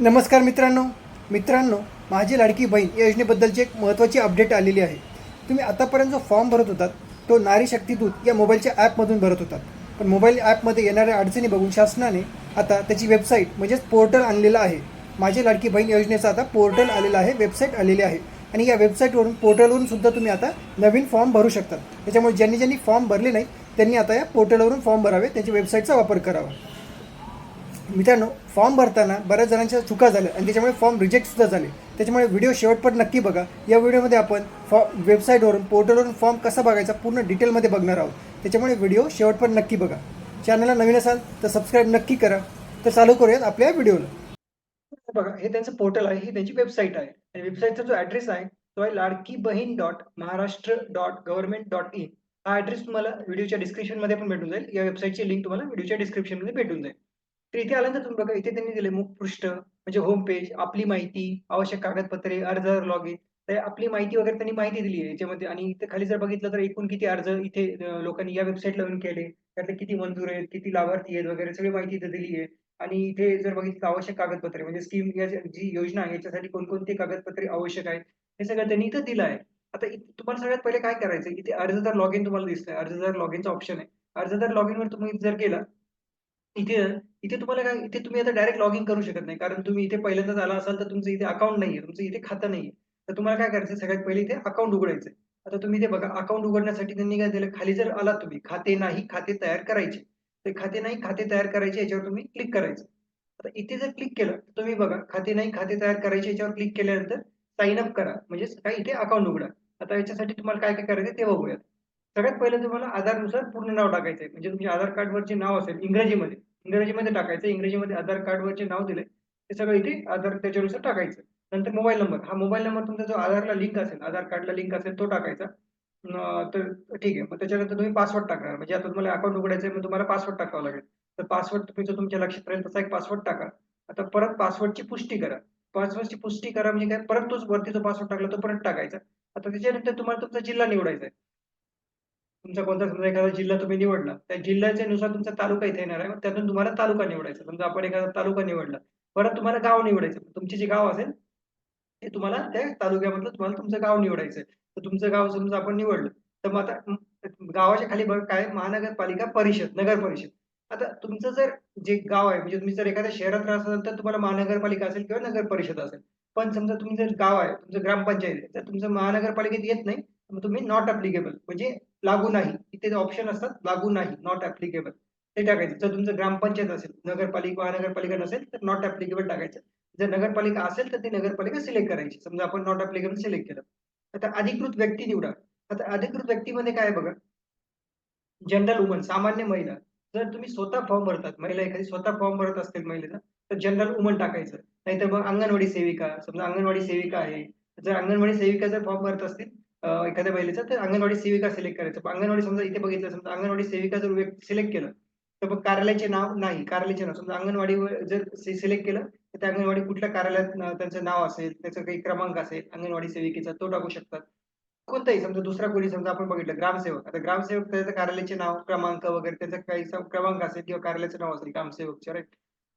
नमस्कार मित्रांनो. मित्रांनो माझी लाडकी बहीण या योजनेबद्दलची एक महत्त्वाची अपडेट आलेली आहे. तुम्ही आतापर्यंत जो फॉर्म भरत होतात तो नारी शक्ती दूत या मोबाईलच्या ॲपमधून भरत होतात. पण मोबाईल ॲपमध्ये येणाऱ्या अडचणी बघून शासनाने आता त्याची वेबसाईट म्हणजेच पोर्टल आणलेलं आहे. माझी लाडकी बहीण योजनेचा आता पोर्टल आलेलं आहे वेबसाईट आलेली आहे. आणि या वेबसाईटवरून पोर्टलवरून सुद्धा तुम्ही आता नवीन फॉर्म भरू शकता त्याच्यामुळे ज्यांनी ज्यांनी फॉर्म भरले नाही त्यांनी आता या पोर्टलवरून फॉर्म भरावे त्यांच्या वेबसाईटचा वापर करावा. मित्रांनो फॉर्म भरताना बऱ्याच जणांच्या चुका झाल्या आणि त्याच्यामुळे फॉर्म रिजेक्टसुद्धा झाले. त्याच्यामुळे व्हिडिओ शेवटपट नक्की बघा. या व्हिडिओमध्ये आपण फॉ वेबसाईटवरून पोर्टलवरून फॉर्म कसा बघायचा पूर्ण डिटेलमध्ये बघणार आहोत. त्याच्यामुळे व्हिडिओ शेवटपट नक्की बघा. चॅनलला नवीन असाल तर सबस्क्राईब नक्की करा. तर चालू करूयात आपल्या व्हिडिओला बघा हे त्यांचं पोर्टल आहे ही त्यांची वेबसाईट आहे. आणि वेबसाईटचा जो ॲड्रेस आहे तो आहे ladki bahin dot Maharashtra dot government dot in हा ॲड्रेस तुम्हाला व्हिडिओच्या डिस्क्रिप्शनमध्ये पण भेटून जाईल. या वेबसाईटची लिंक तुम्हाला व्हिडिओच्या डिस्क्रिप्शनमध्ये भेटून जाईल. तर इथे आल्यानंतर तुम्ही बघा इथे त्यांनी दिले मुखपृष्ठ म्हणजे होम पेज आपली माहिती आवश्यक कागदपत्रे अर्ज लॉग इन तर आपली माहिती वगैरे त्यांनी माहिती दिली आहे याच्यामध्ये. आणि इथे खाली जर बघितलं तर एकूण किती अर्ज इथे लोकांनी या वेबसाईटला येऊन केले. त्यातले किती मंजूर आहेत किती लाभार्थी आहेत वगैरे सगळी माहिती इथे दिली आहे. आणि इथे जर बघितलं आवश्यक कागदपत्रे म्हणजे स्कीम या जी योजना आहे याच्यासाठी कोणकोणती कागदपत्रे आवश्यक आहेत हे सगळं त्यांनी इथं दिलं आहे. आता तुम्हाला सगळ्यात पहिले काय करायचं इथे अर्जदार लॉग इन तुम्हाला दिसतंय अर्जदार लॉग इनचा ऑप्शन आहे. अर्जदार लॉग इनवर तुम्ही जर गेला इथे इथे तुम्हाला काय इथे तुम्ही आता डायरेक्ट लॉग इन करू शकत नाही. कारण तुम्ही इथे पहिल्यांदाच आला असाल तर तुमचं इथे अकाउंट नाहीये तुमचं इथे खातं नाहीये. तर तुम्हाला काय करायचं सगळ्यात पहिले इथे अकाउंट उघडायचं आता तुम्ही इथे बघा अकाउंट उघडण्यासाठी त्यांनी काय दिलं? खाली जर आलात तुम्ही खाते नाही खाते तयार करायचे. ते खाते नाही खाते तयार करायचे याच्यावर तुम्ही क्लिक करायचं. आता इथे जर क्लिक केलं तर तुम्ही बघा खाते नाही खाते तयार करायचे याच्यावर क्लिक केल्यानंतर साइन अप करा. म्हणजे काय इथे अकाउंट उघडा. आता याच्यासाठी तुम्हाला काय काय करायचं ते बघूयात. सगळ्यात पहिले तुम्हाला आधारनुसार पूर्ण नाव टाकायचं आहे म्हणजे तुमच्या आधार कार्डवरचे नाव असेल इंग्रजीमध्ये इंग्रजीमध्ये टाकायचं. इंग्रजीमध्ये आधार कार्डवरचे नाव दिले ते सगळं इथे आधार त्याच्यानुसार टाकायचं. नंतर मोबाईल नंबर. हा मोबाईल नंबर तुमचा जो आधारला लिंक असेल आधार कार्डला लिंक असेल तो टाकायचा. तर ठीक आहे. मग त्याच्यानंतर तुम्ही पासवर्ड टाकणार म्हणजे आता तुम्हाला अकाउंट उघडायचं आहे मग तुम्हाला पासवर्ड टाकावा लागेल. तर पासवर्ड तुम्ही तुमच्या लक्षात राहील तसा एक पासवर्ड टाका. आता परत पासवर्डची पुष्टी करा. पासवर्डची पुष्टी करा म्हणजे काय? परत तोच वरती जो पासवर्ड टाकला तो परत टाकायचा. आता त्याच्यानंतर तुम्हाला तुमचा जिल्हा निवडायचा आहे. तुमचा कोणता समजा एखादा जिल्हा तुम्ही निवडला त्या जिल्ह्याच्या नुसार तुमचा तालुका इथे येणार आहे. त्यातून तुम्हाला तालुका निवडायचा. समजा आपण एखादा तालुका निवडला परत तुम्हाला गाव निवडायचं. तुमचे जे गाव असेल ते तुम्हाला त्या तालुक्यामधलं तुम्हाला तुमचं गाव निवडायचं तर तुमचं गाव समजा आपण निवडलं तर मग आता गावाच्या खाली काय महानगरपालिका परिषद नगर परिषद आता तुमचं जर जे गाव आहे म्हणजे तुम्ही जर एखाद्या शहरात राहत असाल तर तुम्हाला महानगरपालिका असेल किंवा नगर परिषद असेल. पण समजा तुम्ही जर गाव आहे तुमचं ग्रामपंचायत आहे तर तुमचं महानगरपालिकेत येत नाही मग तुम्ही नॉट अप्लिकेबल म्हणजे लागू नाही. इथे ऑप्शन असतात लागू नाही नॉट ऍप्लिकेबल ते टाकायचं. जर तुमचं ग्रामपंचायत असेल नगरपालिका महानगरपालिका नसेल तर नॉट ऍप्लिकेबल टाकायचं. जर नगरपालिका असेल तर ती नगरपालिका सिलेक्ट करायची. समजा आपण नॉट ऍप्लिकेबल सिलेक्ट केलं. आता अधिकृत व्यक्ती निवडा. आता अधिकृत व्यक्तीमध्ये काय बघा? जनरल वुमन सामान्य महिला. जर तुम्ही स्वतः फॉर्म भरतात महिला एखादी स्वतः फॉर्म भरत असतील महिलेचा तर जनरल वुमन टाकायचं. नाहीतर मग अंगणवाडी सेविका समजा अंगणवाडी सेविका आहे. जर अंगणवाडी सेविका जर फॉर्म भरत असतील एखाद्या महिलेचा तर अंगणवाडी सेविका सिलेक्ट करायचं. अंगणवाडी समजा इथे बघितलं समजा अंगणवाडी सेविका जर सिलेक्ट केलं तर मग कार्यालयाचे नाव नाही कार्यालयाचे नाव. समजा अंगणवाडी जर सिलेक्ट केलं तर त्या अंगणवाडी कुठल्या कार्यालयात त्यांचं नाव असेल त्याचा काही क्रमांक असेल अंगणवाडी सेविकेचा तो टाकू शकतात. कोणताही समजा दुसरा कोणी समजा आपण बघितलं ग्रामसेवक. आता ग्रामसेवक त्याचं कार्यालयाचे नाव क्रमांक वगैरे त्याचा काही क्रमांक असेल किंवा कार्यालयाचं नाव असेल ग्रामसेवकचे राईट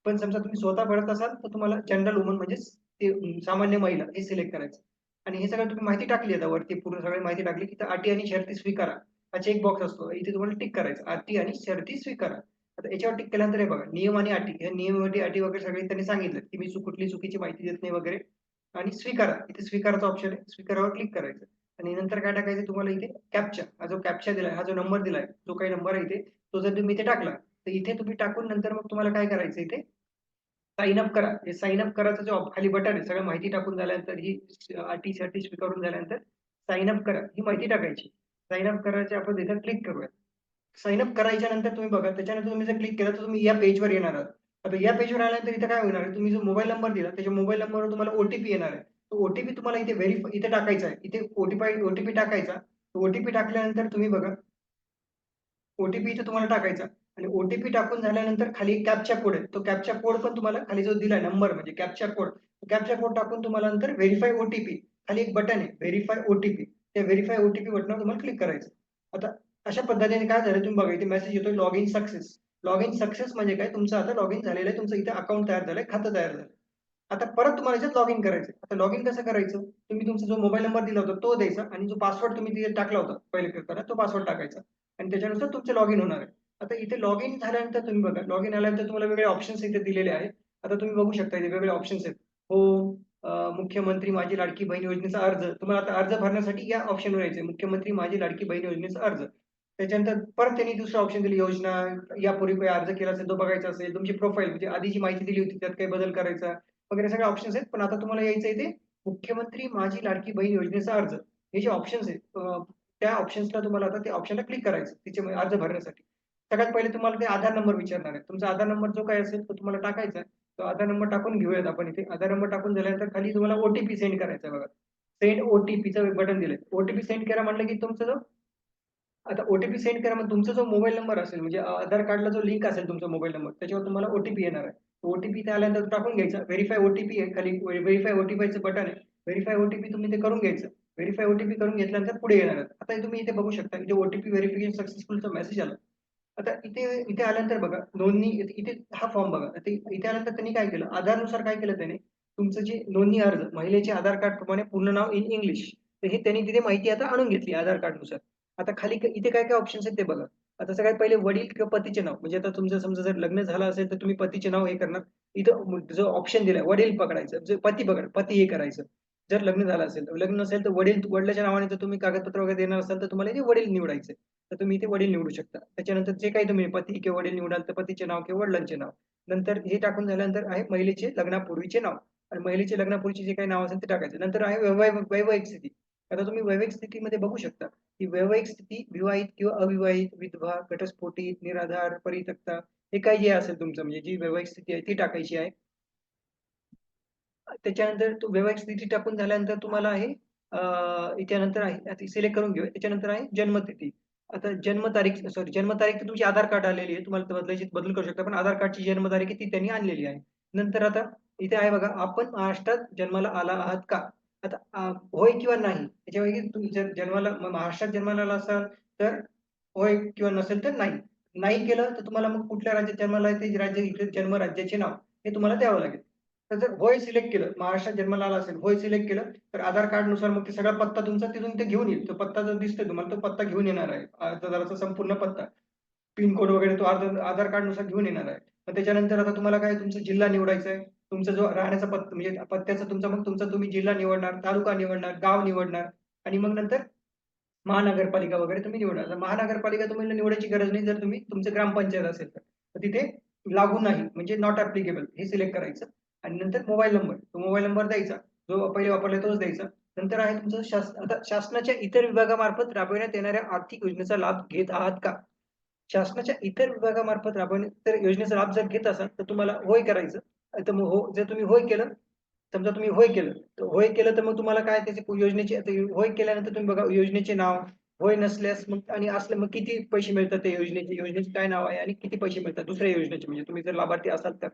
पण समजा तुम्ही स्वतः भरत असाल तर तुम्हाला जनरल वुमन म्हणजेच ते सामान्य महिला हे सिलेक्ट करायचं. आणि हे सगळं तुम्ही माहिती टाकली आता वरती पूर्ण सगळी माहिती टाकली की अटी आणि शर्ती स्वीकारा. हा चेक बॉक्स असतो इथे तुम्हाला टिक करायचं. अटी आणि शर्ती स्वीकारा. आता याच्यावर टिक केल्यानंतर हे बघा नियम आणि अटी हे नियम अटी वगैरे सगळे त्यांनी सांगितलं की मी कुठली चुकीची माहिती देत नाही वगैरे. आणि स्वीकारा. इथे स्वीकाराचा ऑप्शन आहे. स्वीकारावर क्लिक करायचं. आणि नंतर काय टाकायचं तुम्हाला इथे? कॅप्चा हा जो कॅप्चा दिलाय हा जो नंबर दिलाय जो काही नंबर आहे इथे तो जर तुम्ही इथे टाकला तर इथे तुम्ही टाकून नंतर मग तुम्हाला काय करायचं इथे? साइन अप करा. हे साइन अप करायचं जो खाली बटन आहे सगळं माहिती टाकून झाल्यानंतर ही अटी साठी स्वीकारून झाल्यानंतर साइन अप करा. ही माहिती टाकायची. साइन अप करायची आपण इथं क्लिक करूया साइन अप करायच्या नंतर तुम्ही बघा त्याच्यानंतर तुम्ही जर क्लिक केलं तर तुम्ही या पेजवर येणार आहात. आता या पेजवर आल्यानंतर इथे काय होणार आहे? तुम्ही जो मोबाईल नंबर दिला त्याच्या मोबाईल नंबरवर तुम्हाला ओटीपी येणार आहे. तो ओटीपी तुम्हाला इथे व्हेरीफाय इथे टाकायचा आहे. इथे ओटीपी ओटीपी टाकायचा. ओटीपी टाकल्यानंतर तुम्ही बघा ओटीपी इथे तुम्हाला टाकायचा. आणि ओटीपी टाकून झाल्यानंतर खाली कॅपचा कोड आहे. तो कॅपचा कोड पण तुम्हाला खाली जो दिला नंबर म्हणजे कॅपचा कोड कॅपचा कोड टाकून तुम्हाला नंतर व्हेरीफाय ओटीपी खाली एक बटन आहे व्हेरीफाय ओटीपी त्या व्हेरीफाय ओटीपी बटनावर तुम्हाला क्लिक करायचं. आता अशा पद्धतीने काय झालं तुम्ही बघा इथे मेसेज येतोय log in success log in success म्हणजे काय? तुमचं आता लॉग इन झालेलं आहे तुमचं इथे अकाउंट तयार झालंय खातं तयार झालं आता परत तुम्हाला याच्यात लॉग इन करायचं आता लॉग इन कसं करायचं? तुम्ही तुमचा जो मोबाईल नंबर दिला होता तो द्यायचा आणि जो पासवर्ड तुम्ही तिथे टाकला होता पहिले करताना तो पासवर्ड टाकायचा. आणि त्याच्यानुसार तुमचं लॉग इन होणार आहे. आता इथे लॉग इन झाल्यानंतर तुम्ही बघा लॉग इन आल्यानंतर तुम्हाला वेगळे ऑप्शन्स इथे दिलेले आहेत. आता तुम्ही बघू शकता इथे वेगळे ऑप्शन्स आहेत. हो मुख्यमंत्री माझी लाडकी बहीण योजनेचा अर्ज. तुम्हाला आता अर्ज भरण्यासाठी या ऑप्शनवर यायचे मुख्यमंत्री माझी लाडकी बहीण योजनेचा अर्ज. त्याच्यानंतर परत त्यांनी दुसरा ऑप्शन दिली योजना. यापूर्वी काही अर्ज केला असेल तो बघायचा असेल. तुमची प्रोफाईल म्हणजे आधी जी माहिती दिली होती त्यात काही बदल करायचा वगैरे सगळे ऑप्शन्स आहेत. पण आता तुम्हाला यायचं इथे मुख्यमंत्री माझी लाडकी बहीण योजनेचा अर्ज. हे जे ऑप्शन्स आहेत त्या ऑप्शन्सला तुम्हाला आता त्या ऑप्शनला क्लिक करायचं तिचे अर्ज भरण्यासाठी. सगळ्यात पहिले तुम्हाला ते आधार नंबर विचारणार आहे तुमचा आधार नंबर जो काय असेल तो तुम्हाला टाकायचा आहे तो आधार नंबर टाकून घेऊयात आपण इथे आधार नंबर टाकून झाल्यानंतर खाली तुम्हाला ओटीपी सेंड करायचा बघा सेंड ओटीपीचं बटन दिलंय ओटीपी सेंड करा म्हटलं की तुमचा जो आता ओटीपी सेंड करा म्हणजे तुमचा जो मोबाईल नंबर असेल म्हणजे आधार कार्डला जो लिंक असेल तुमचा मोबाईल नंबर त्याच्यावर तुम्हाला ओटीपी येणार आहे ओटीपी ते आल्यानंतर टाकून घ्यायचा व्हेरीफाय ओटीपी आहे खाली व्हेरीफाय ओटीपीचं बटन आहे व्हेरीफाय ओटीपी तुम्ही ते करून घ्यायचं व्हेरीफाय ओटीपी करून घेतल्यानंतर पुढे येणार आता तुम्ही इथे बघू शकता इथे ओटीपी व्हेरिफिकेशन सक्सेसफुलचा मेसेज आला आता इथे इथे आल्यानंतर बघा नोंदणी इथे हा फॉर्म बघा. इथे आल्यानंतर त्यांनी काय केलं? आधारनुसार काय केलं त्याने? तुमचं जे नोंदणी अर्ज महिलेचे आधार कार्ड प्रमाणे पूर्ण नाव इन इंग्लिश तर हे त्यांनी तिथे माहिती आता आणून घेतली आधार कार्डनुसार. आता खाली इथे काय काय ऑप्शन्स आहेत ते बघा. आता सगळ्यात पहिले वडील किंवा पतीचे नाव. म्हणजे आता तुमचं समजा जर लग्न झालं असेल तर तुम्ही पतीचे नाव हे करणार. इथं जो ऑप्शन दिलाय वडील पकडायचं. जे पती पकड पती हे करायचं. जर लग्न झालं असेल तर लग्न असेल तर वडील वडिलाच्या नावाने जर तुम्ही कागदपत्र वगैरे देणार असाल तर तुम्हाला इथे वडील निवडायचे. तर तुम्ही इथे वडील निवडू शकता. त्याच्यानंतर जे काही तुम्ही पती किंवा वडील निवडाल तर पतीचे नाव किंवा वडिलांचे नाव. नंतर हे टाकून झाल्यानंतर आहे महिलेचे लग्नापूर्वीचे नाव. आणि महिलेचे लग्नापूर्वीचे जे काही नाव असेल ते टाकायचं. नंतर आहे वैवाहिक स्थिती. आता तुम्ही वैवाहिक स्थितीमध्ये बघू शकता की वैवाहिक स्थिती विवाहित किंवा अविवाहित विधवा घटस्फोटित निराधार परितक्ता हे काही जे असेल तुमचं म्हणजे जी वैवाहिक स्थिती आहे ती टाकायची आहे. त्याच्यानंतर तो वैवाहिक स्थिती टाकून झाल्यानंतर तुम्हाला आहे इथे नंतर आहे आता सिलेक्ट करून घेऊ त्याच्यानंतर आहे जन्मतिथी. आता जन्मतारीख सॉरी जन्मतारीख तर तुमची आधार कार्ड आलेली आहे. तुम्हाला बदलायची बदल करू शकता पण आधार कार्डची जन्मतारीख ती त्यांनी आणलेली आहे. नंतर आता इथे आहे बघा आपण महाराष्ट्रात जन्माला आला आहात का? आता होय किंवा नाही याच्यापैकी तुम्ही जर जन्माला महाराष्ट्रात जन्माला आला असाल तर होय किंवा नसेल तर नाही. नाही केलं तर तुम्हाला मग कुठल्या राज्यात जन्माला ते राज्य इकडे जन्म राज्याचे नाव हे तुम्हाला द्यावं लागेल. तर जर होय सिलेक्ट केलं महाराष्ट्रात जन्माला आला असेल होय सिलेक्ट केलं तर आधार कार्डनुसार मग ते सगळा पत्ता तुमचा तिथून ते घेऊन येईल. तो पत्ता जर दिसतोय तुम्हाला तो पत्ता घेऊन येणार आहे. आधाराचा संपूर्ण पत्ता. पिन कोड वगैरे तो आधार कार्डनुसार घेऊन येणार आहे. मग त्याच्यानंतर आता तुम्हाला काय तुमचा जिल्हा निवडायचा आहे. तुमचा जो राहण्याचा पत्ता म्हणजे पत्त्याचा तुमचा मग तुमचा तुम्ही जिल्हा निवडणार तालुका निवडणार गाव निवडणार आणि मग नंतर महानगरपालिका वगैरे तुम्ही निवडणार. महानगरपालिका तुम्हाला निवडायची गरज नाही जर तुम्ही तुमचं ग्रामपंचायत असेल तर. तर तिथे लागू नाही म्हणजे नॉट ऍप्लिकेबल हे सिलेक्ट करायचं. आणि नंतर मोबाईल नंबर. तो मोबाईल नंबर द्यायचा. जो पहिले वापरला तोच द्यायचा. नंतर आहे तुमचं आता शासनाच्या इतर विभागामार्फत राबविण्यात येणाऱ्या आर्थिक योजनेचा लाभ घेत आहात का? शासनाच्या इतर विभागामार्फत राबवण्यात योजनेचा लाभ जर घेत असाल तर तुम्हाला होय करायचं. तर मग हो जर तुम्ही होय केलं समजा तुम्ही होय केलं तर होय केलं तर मग तुम्हाला काय त्याचे योजनेचे होय केल्यानंतर तुम्ही बघा योजनेचे नाव होय नसल्यास मग आणि असलं मग किती पैसे मिळतात त्या योजनेचे योजनेचे काय नाव आहे आणि किती पैसे मिळतात दुसऱ्या योजनेचे? म्हणजे तुम्ही जर लाभार्थी असाल तर.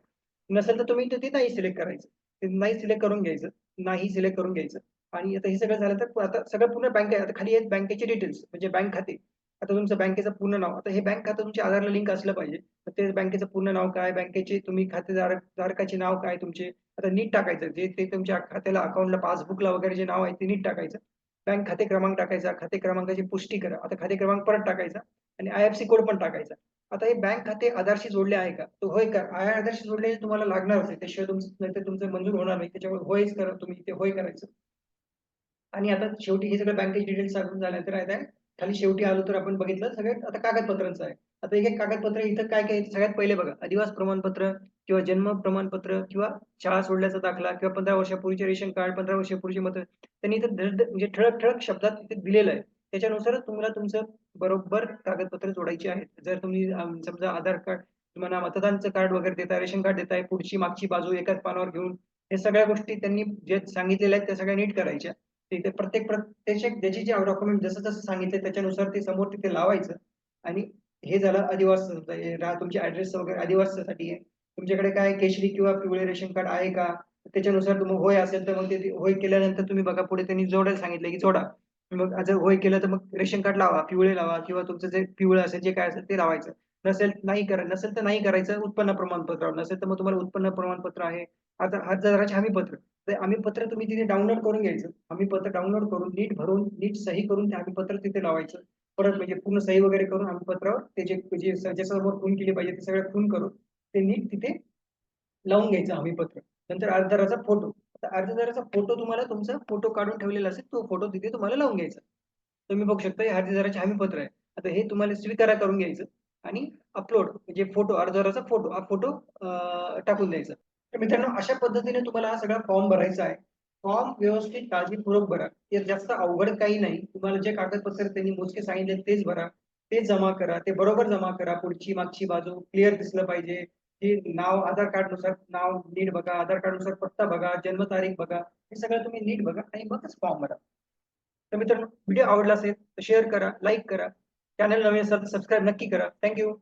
नसेल तर तुम्ही ते नाही सिलेक्ट करायचं. ते नाही सिलेक्ट करून घ्यायचं. नाही सिलेक्ट करून घ्यायचं. आणि आता हे सगळं झालं तर आता सगळं पूर्ण बँक आता खाली आहेत बँकेचे डिटेल्स म्हणजे बँक खाते. आता तुमचं बँकेचं पूर्ण नाव. आता हे बँक खातं तुमच्या आधारला लिंक असलं पाहिजे. तर ते बँकेचं पूर्ण नाव काय? बँकेचे तुम्ही खातेदार धारकाचे नाव काय तुमचे? आता नीट टाकायचं. जे ते तुमच्या खात्याला अकाउंटला पासबुकला वगैरे जे नाव आहे ते नीट टाकायचं. बँक खाते क्रमांक टाकायचा. खाते क्रमांकाची पुष्टी करा. आता खाते क्रमांक परत टाकायचा. आणि आय एफ सी कोड पण टाकायचा. आता हे बँक खाते आधारशी जोडले आहे का? तो होय का? आय आधारशी जोडले तुम्हाला लागणारच आहे त्याशिवाय तुमचं तुमचं मंजूर होणार नाही. त्याच्यामुळे होयच करा तुम्ही. ते होय करायचं. आणि आता शेवटी हे सगळं बँकेचे डिटेल्स सांगून झाल्यानंतर आहे खाली शेवटी आलो तर आपण बघितलं सगळ्यात आता कागदपत्रांचं आहे. आता एक एक कागदपत्र इथं काय काय सगळ्यात पहिले बघा अधिवास प्रमाणपत्र किंवा जन्म प्रमाणपत्र किंवा शाळा सोडल्याचा दाखला किंवा पंधरा वर्षापूर्वीचे रेशन कार्ड पंधरा वर्षापूर्वीचे मत. त्यांनी इथं म्हणजे ठळक ठळक शब्दात इथे दिलेलं आहे. त्याच्यानुसारच तुम्हाला तुमचं बरोबर कागदपत्र जोडायची आहेत. जर तुम्ही समजा आधार कार्ड तुम्हाला मतदानचं कार्ड वगैरे देताय रेशन कार्ड देताय पुढची मागची बाजू एकाच पानावर घेऊन हे सगळ्या गोष्टी त्यांनी जे सांगितलेल्या आहेत त्या सगळ्या नीट करायच्या. तिथे प्रत्येक प्रत्येक ज्याची जे डॉक्युमेंट जसं जसं सांगितले त्याच्यानुसार ते समोर तिथे लावायचं. आणि हे झालं आदिवास तुमची ऍड्रेस वगैरे आदिवासासाठी आहे. तुमच्याकडे काय केशरी किंवा पिवळे रेशन कार्ड आहे का? त्याच्यानुसार तुम्ही होय असेल तर मग ते होय केल्यानंतर तुम्ही बघा पुढे त्यांनी जोडायला सांगितलं की जोडा. मग जर होय केलं तर मग रेशन कार्ड लावा पिवळे लावा किंवा तुमचं जे पिवळं असेल जे काय असेल ते लावायचं. नसेल नाही करा नसेल तर नाही करायचं उत्पन्न प्रमाणपत्र नसेल तर मग तुम्हाला उत्पन्न प्रमाणपत्र आहे. आता हजाराचे हमी पत्र. ते हमी पत्र तुम्ही तिथे डाउनलोड करून घ्यायचं. हमी पत्र डाउनलोड करून नीट भरून नीट सही करून ते हमी पत्र तिथे लावायचं. परत म्हणजे पूर्ण सही वगैरे करून हमी पत्रावर ते जे जे ज्याच्यासमोर खून केली पाहिजे ते सगळं खून करून ते नीट तिथे लावून घ्यायचं हमी पत्र. नंतर अर्जदाराचा फोटो. अर्जदाराचा फोटो तुम्हाला तुमचा फोटो काढून ठेवलेला असेल तो फोटो तिथे तुम्हाला लावून घ्यायचा. तुम्ही बघू शकता हे अर्जदाराचे हमीपत्र आहे. आता हे तुम्हाला स्वीकारा करून घ्यायचं आणि अपलोड म्हणजे फोटो अर्जदाराचा फोटो हा फोटो टाकून द्यायचा. तर मित्रांनो अशा पद्धतीने तुम्हाला हा सगळा फॉर्म भरायचा आहे. फॉर्म व्यवस्थित काळजीपूर्वक भरा. यात जास्त अवघड काही नाही. तुम्हाला जे कागदपत्र त्यांनी मोजके सांगितले तेच भरा. ते जमा करा. ते बरोबर जमा करा. पुढची मागची बाजू क्लिअर दिसलं पाहिजे. हे नाव आधार कार्डनुसार नाव नीट बघा आधार कार्डनुसार पत्ता बघा जन्मतारीख बघा हे सगळं तुम्ही नीट बघा आणि मगच फॉर्म भरा तर मित्रांनो व्हिडिओ आवडला असेल तर शेअर करा लाईक करा. चॅनल नवीन असेल तर सबस्क्राईब नक्की करा. थँक्यू